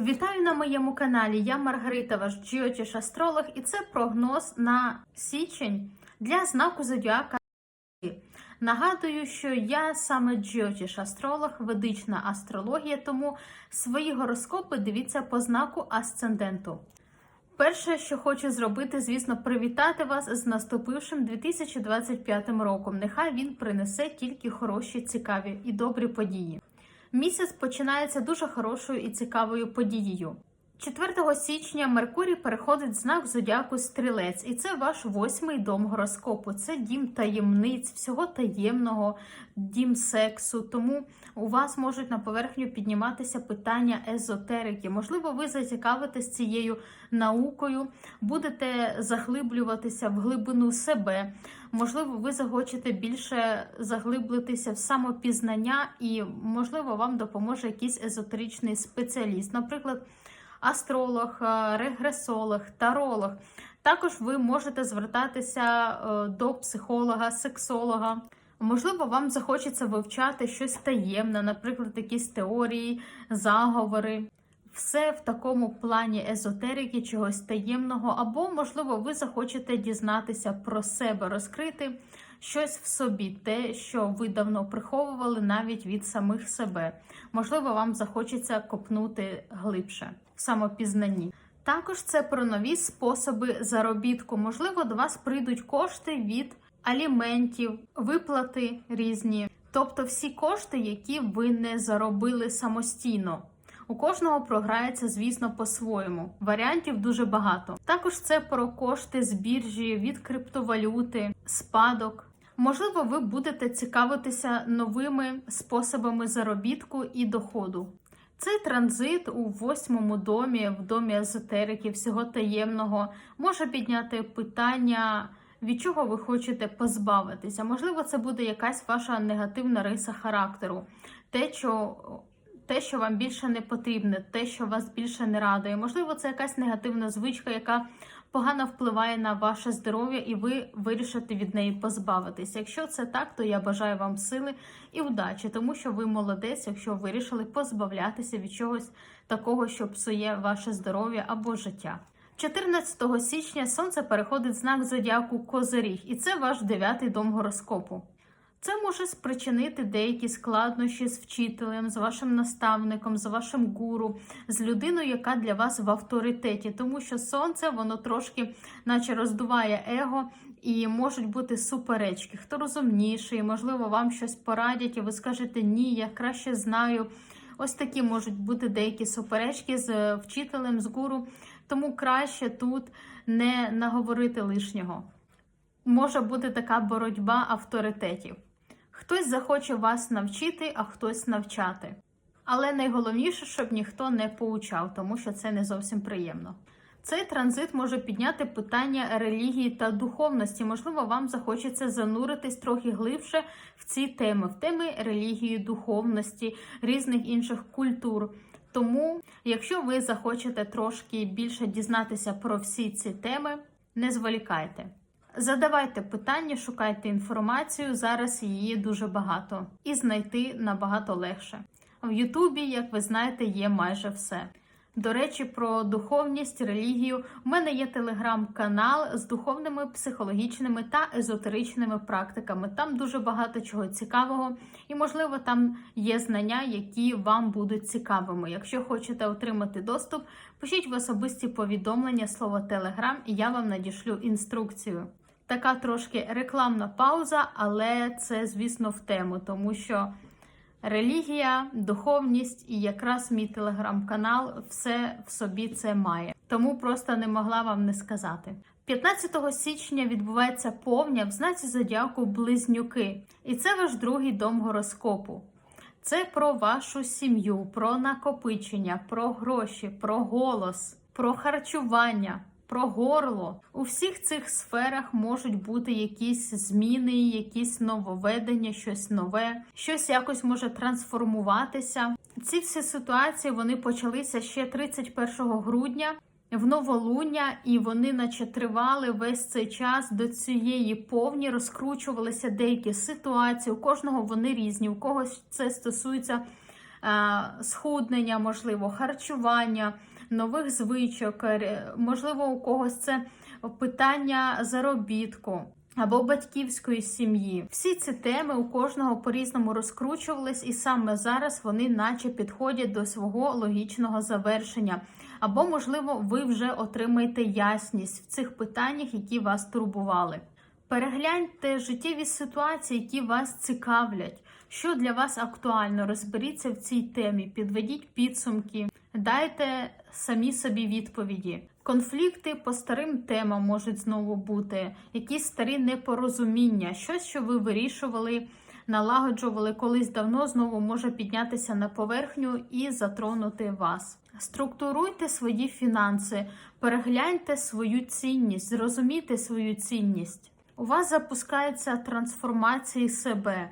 Вітаю на моєму каналі. Я Маргарита, ваш джіотіш астролог, і це прогноз на січень для знаку зодіака. Нагадую, що я саме джіотіш астролог, ведична астрологія, тому свої гороскопи дивіться по знаку асценденту. Перше, що хочу зробити, звісно, привітати вас з наступившим 2025 роком. Нехай він принесе тільки хороші, цікаві і добрі події. Місяць починається дуже хорошою і цікавою подією. 4 січня Меркурій переходить в знак зодіаку Стрілець, і це ваш восьмий дом гороскопу. Це дім таємниць, всього таємного, дім сексу. Тому у вас можуть на поверхню підніматися питання езотерики. Можливо, ви зацікавитесь цією наукою, будете заглиблюватися в глибину себе. Можливо, ви захочете більше заглиблитися в самопізнання, і, можливо, вам допоможе якийсь езотеричний спеціаліст. Наприклад, астролог, е, регресолог, таролог. Також ви можете звертатися е, до психолога, сексолога. Можливо, вам захочеться вивчати щось таємне, наприклад, якісь теорії, заговори. Все в такому плані езотерики, чогось таємного, або, можливо, ви захочете дізнатися про себе, розкрити щось в собі, те, що ви давно приховували навіть від самих себе. Можливо, вам захочеться копнути глибше самопізнанні. Також це про нові способи заробітку. Можливо, до вас прийдуть кошти від аліментів, виплати різні, тобто всі кошти, які ви не заробили самостійно. У кожного програється, звісно, по-своєму. Варіантів дуже багато. Також це про кошти з біржі від криптовалюти, спадок. Можливо, ви будете цікавитися новими способами заробітку і доходу. Цей транзит у восьмому домі, в домі езотерики, всього таємного, може підняти питання, від чого ви хочете позбавитися. Можливо, це буде якась ваша негативна риса характеру, те, що те, що вам більше не потрібне, те, що вас більше не радує. Можливо, це якась негативна звичка, яка погано впливає на ваше здоров'я, і ви вирішите від неї позбавитися. Якщо це так, то я бажаю вам сили і удачі, тому що ви молодець, якщо вирішили позбавлятися від чогось такого, що псує ваше здоров'я або життя. 14 січня сонце переходить знак зодіаку Козиріг, і це ваш дев'ятий дом гороскопу. Це може спричинити деякі складнощі з вчителем, з вашим наставником, з вашим гуру, з людиною, яка для вас в авторитеті, тому що сонце воно трошки, наче роздуває его, і можуть бути суперечки. Хто розумніший, можливо, вам щось порадять, і ви скажете ні, я краще знаю. Ось такі можуть бути деякі суперечки з вчителем, з гуру, тому краще тут не наговорити лишнього. Може бути така боротьба авторитетів. Хтось захоче вас навчити, а хтось навчати. Але найголовніше, щоб ніхто не поучав, тому що це не зовсім приємно. Цей транзит може підняти питання релігії та духовності. Можливо, вам захочеться зануритись трохи глибше в ці теми, в теми релігії, духовності, різних інших культур. Тому, якщо ви захочете трошки більше дізнатися про всі ці теми, не зволікайте. Задавайте питання, шукайте інформацію. Зараз її дуже багато, і знайти набагато легше. В Ютубі, як ви знаєте, є майже все. До речі, про духовність, релігію. У мене є телеграм-канал з духовними, психологічними та езотеричними практиками. Там дуже багато чого цікавого, і, можливо, там є знання, які вам будуть цікавими. Якщо хочете отримати доступ, пишіть в особисті повідомлення слово Телеграм, і я вам надішлю інструкцію. Така трошки рекламна пауза, але це, звісно, в тему, тому що релігія, духовність і якраз мій телеграм-канал все в собі це має. Тому просто не могла вам не сказати. 15 січня відбувається повня в знаці зодіаку Близнюки, і це ваш другий дом гороскопу. Це про вашу сім'ю, про накопичення, про гроші, про голос, про харчування про горло. У всіх цих сферах можуть бути якісь зміни, якісь нововведення, щось нове, щось якось може трансформуватися. Ці всі ситуації вони почалися ще 31 грудня. В новолуння, і вони, наче тривали весь цей час до цієї повні, розкручувалися деякі ситуації. У кожного вони різні, у когось це стосується схуднення, можливо, харчування, нових звичок, можливо, у когось це питання заробітку. Або батьківської сім'ї. Всі ці теми у кожного по-різному розкручувались, і саме зараз вони наче підходять до свого логічного завершення. Або, можливо, ви вже отримаєте ясність в цих питаннях, які вас турбували. Перегляньте життєві ситуації, які вас цікавлять, що для вас актуально. Розберіться в цій темі, підведіть підсумки, дайте самі собі відповіді. Конфлікти по старим темам можуть знову бути, якісь старі непорозуміння, щось, що ви вирішували, налагоджували колись давно, знову може піднятися на поверхню і затронути вас. Структуруйте свої фінанси, перегляньте свою цінність, зрозумійте свою цінність. У вас запускаються трансформації себе.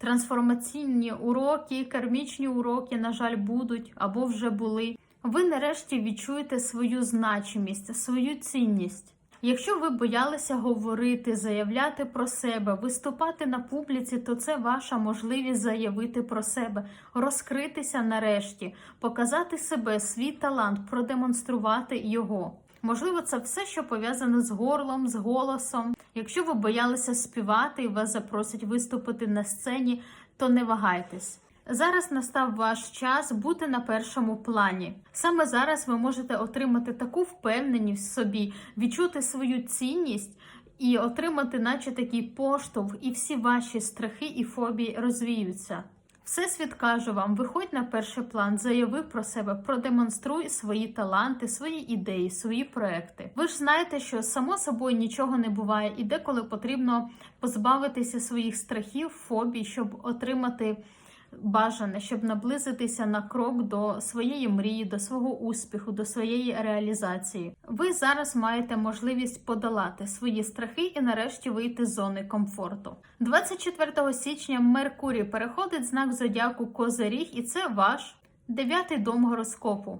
Трансформаційні уроки, кармічні уроки, на жаль, будуть або вже були. Ви нарешті відчуєте свою значимість, свою цінність. Якщо ви боялися говорити, заявляти про себе, виступати на публіці, то це ваша можливість заявити про себе, розкритися нарешті, показати себе, свій талант, продемонструвати його. Можливо, це все, що пов'язане з горлом, з голосом. Якщо ви боялися співати і вас запросять виступити на сцені, то не вагайтесь. Зараз настав ваш час бути на першому плані. Саме зараз ви можете отримати таку впевненість в собі, відчути свою цінність і отримати, наче такий поштовх, і всі ваші страхи і фобії розвіються. Всесвіт каже вам: виходь на перший план, заяви про себе, продемонструй свої таланти, свої ідеї, свої проекти. Ви ж знаєте, що само собою нічого не буває, і деколи потрібно позбавитися своїх страхів, фобій, щоб отримати бажане, щоб наблизитися на крок до своєї мрії, до свого успіху, до своєї реалізації. Ви зараз маєте можливість подолати свої страхи і нарешті вийти з зони комфорту. 24 січня Меркурій переходить знак зодіаку Козиріг, і це ваш дев'ятий дом гороскопу.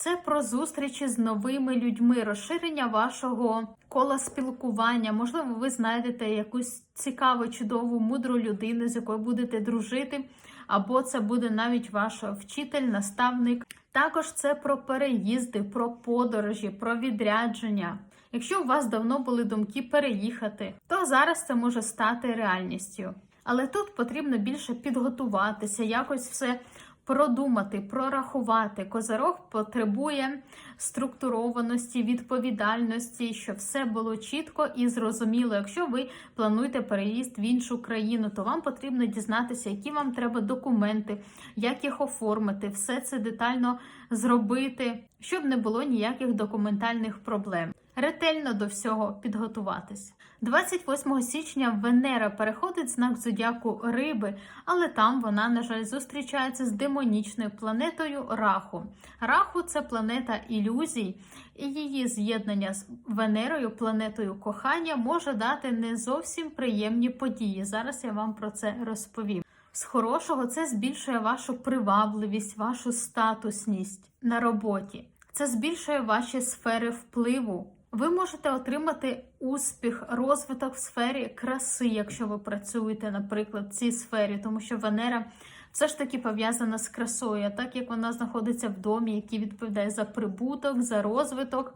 Це про зустрічі з новими людьми, розширення вашого кола спілкування. Можливо, ви знайдете якусь цікаву, чудову, мудру людину, з якою будете дружити, або це буде навіть ваш вчитель, наставник. Також це про переїзди, про подорожі, про відрядження. Якщо у вас давно були думки переїхати, то зараз це може стати реальністю. Але тут потрібно більше підготуватися, якось все продумати, прорахувати. Козирог потребує структурованості, відповідальності, щоб все було чітко і зрозуміло. Якщо ви плануєте переїзд в іншу країну, то вам потрібно дізнатися, які вам треба документи, як їх оформити, все це детально зробити, щоб не було ніяких документальних проблем. Ретельно до всього підготуватись. 28 січня Венера переходить знак зодіаку Риби, але там вона, на жаль, зустрічається з демонічною планетою Раху. Раху це планета ілюзій, і її з'єднання з Венерою, планетою кохання, може дати не зовсім приємні події. Зараз я вам про це розповім. З хорошого це збільшує вашу привабливість, вашу статусність на роботі. Це збільшує ваші сфери впливу. Ви можете отримати успіх, розвиток в сфері краси, якщо ви працюєте, наприклад, в цій сфері, тому що Венера все ж таки пов'язана з красою, а так як вона знаходиться в домі, який відповідає за прибуток, за розвиток.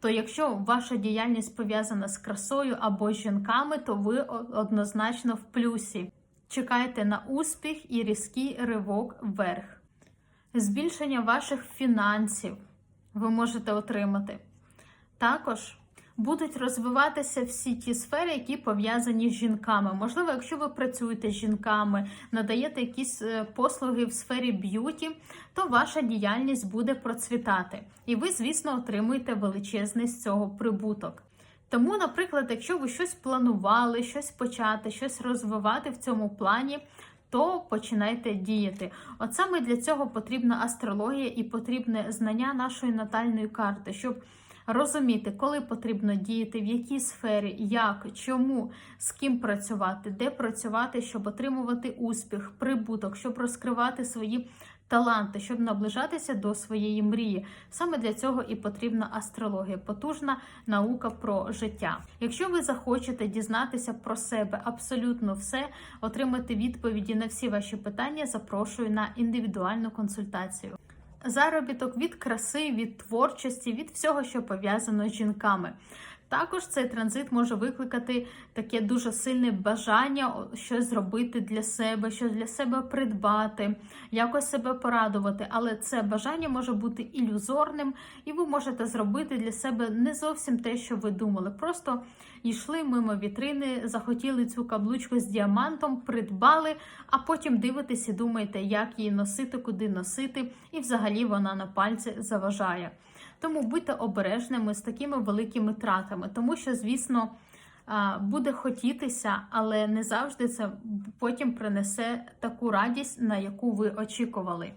То якщо ваша діяльність пов'язана з красою або з жінками, то ви однозначно в плюсі. Чекайте на успіх і різкий ривок вверх. Збільшення ваших фінансів ви можете отримати. Також будуть розвиватися всі ті сфери, які пов'язані з жінками. Можливо, якщо ви працюєте з жінками, надаєте якісь е, послуги в сфері б'юті, то ваша діяльність буде процвітати. І ви, звісно, отримуєте величезний з цього прибуток. Тому, наприклад, якщо ви щось планували, щось почати, щось розвивати в цьому плані, то починайте діяти. От саме для цього потрібна астрологія і потрібне знання нашої натальної карти, щоб розуміти, коли потрібно діяти, в якій сфері, як, чому, з ким працювати, де працювати, щоб отримувати успіх, прибуток, щоб розкривати свої таланти, щоб наближатися до своєї мрії. Саме для цього і потрібна астрологія, потужна наука про життя. Якщо ви захочете дізнатися про себе абсолютно все, отримати відповіді на всі ваші питання, запрошую на індивідуальну консультацію. Заробіток від краси, від творчості, від всього, що пов'язано з жінками. Також цей транзит може викликати таке дуже сильне бажання щось зробити для себе, щось для себе придбати, якось себе порадувати. Але це бажання може бути ілюзорним, і ви можете зробити для себе не зовсім те, що ви думали. Просто йшли мимо вітрини, захотіли цю каблучку з діамантом, придбали, а потім дивитесь і думаєте, як її носити, куди носити, і взагалі вона на пальці заважає. Тому будьте обережними з такими великими тратами, тому що, звісно, буде хотітися, але не завжди це потім принесе таку радість, на яку ви очікували.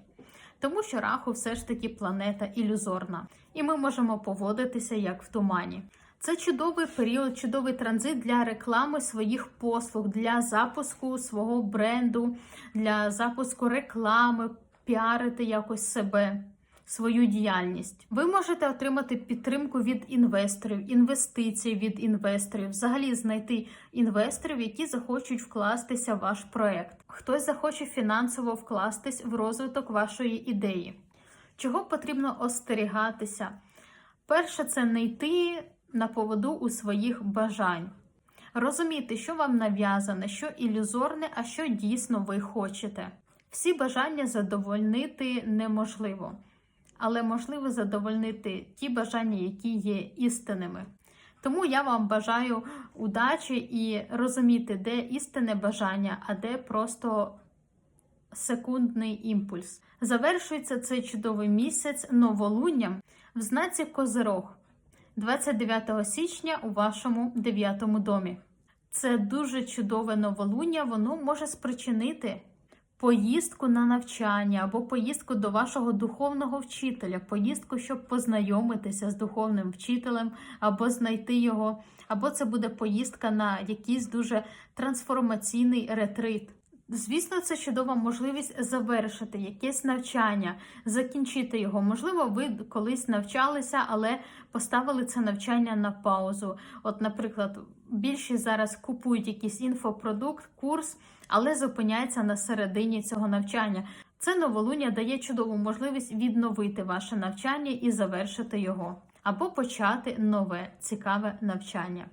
Тому що раху все ж таки планета ілюзорна, і ми можемо поводитися як в тумані. Це чудовий період, чудовий транзит для реклами своїх послуг, для запуску свого бренду, для запуску реклами, піарити якось себе свою діяльність. Ви можете отримати підтримку від інвесторів, інвестиції від інвесторів, взагалі знайти інвесторів, які захочуть вкластися в ваш проект. Хтось захоче фінансово вкластись в розвиток вашої ідеї. Чого потрібно остерігатися? Перше, це не йти на поводу у своїх бажань. Розуміти, що вам нав'язане, що ілюзорне, а що дійсно ви хочете. Всі бажання задовольнити неможливо але можливо задовольнити ті бажання, які є істинними. Тому я вам бажаю удачі і розуміти, де істинне бажання, а де просто секундний імпульс. Завершується цей чудовий місяць новолунням в знаці Козирог 29 січня у вашому дев'ятому домі. Це дуже чудове новолуння, воно може спричинити поїздку на навчання або поїздку до вашого духовного вчителя, поїздку, щоб познайомитися з духовним вчителем, або знайти його, або це буде поїздка на якийсь дуже трансформаційний ретрит. Звісно, це чудова можливість завершити якесь навчання, закінчити його. Можливо, ви колись навчалися, але поставили це навчання на паузу. От, наприклад, більшість зараз купують якийсь інфопродукт, курс, але зупиняється на середині цього навчання. Це новолуння дає чудову можливість відновити ваше навчання і завершити його, або почати нове цікаве навчання.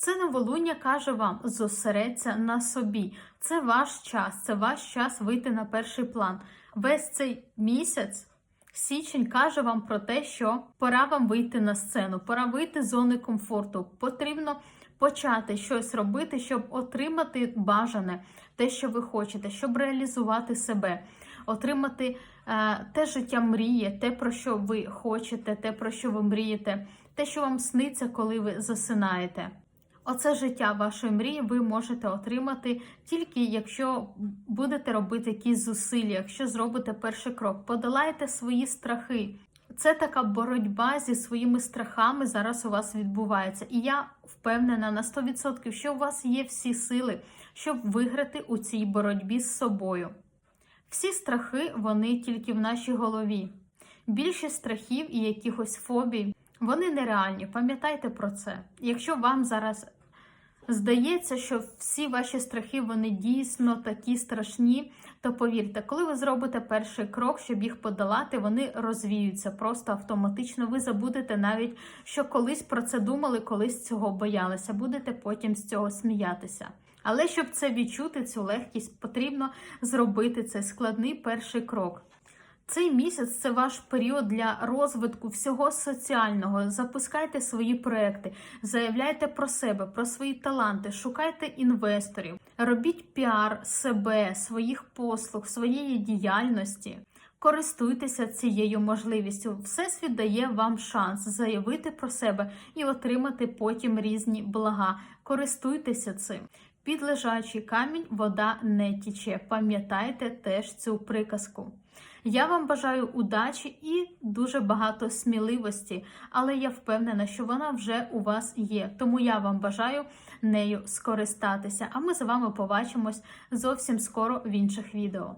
Це новолуння каже вам: зосередься на собі. Це ваш час, це ваш час вийти на перший план. Весь цей місяць, січень, каже вам про те, що пора вам вийти на сцену, пора вийти з зони комфорту. Потрібно почати щось робити, щоб отримати бажане, те, що ви хочете, щоб реалізувати себе, отримати е, те життя мріє, те, про що ви хочете, те, про що ви мрієте, те, що вам сниться, коли ви засинаєте. Оце життя вашої мрії ви можете отримати тільки якщо будете робити якісь зусилля, якщо зробите перший крок, подолайте свої страхи. Це така боротьба зі своїми страхами зараз у вас відбувається. І я впевнена на 100%, що у вас є всі сили, щоб виграти у цій боротьбі з собою. Всі страхи, вони тільки в нашій голові. Більшість страхів і якихось фобій, вони нереальні. Пам'ятайте про це. Якщо вам зараз здається, що всі ваші страхи вони дійсно такі страшні, то повірте, коли ви зробите перший крок, щоб їх подолати, вони розвіються просто автоматично. Ви забудете навіть, що колись про це думали, колись цього боялися. Будете потім з цього сміятися. Але щоб це відчути, цю легкість, потрібно зробити цей складний перший крок. Цей місяць це ваш період для розвитку всього соціального. Запускайте свої проекти, заявляйте про себе, про свої таланти, шукайте інвесторів, робіть піар себе, своїх послуг, своєї діяльності. Користуйтеся цією можливістю. Всесвіт дає вам шанс заявити про себе і отримати потім різні блага. Користуйтеся цим. Під лежачий камінь вода не тіче. Пам'ятайте теж цю приказку. Я вам бажаю удачі і дуже багато сміливості, але я впевнена, що вона вже у вас є. Тому я вам бажаю нею скористатися. А ми з вами побачимось зовсім скоро в інших відео.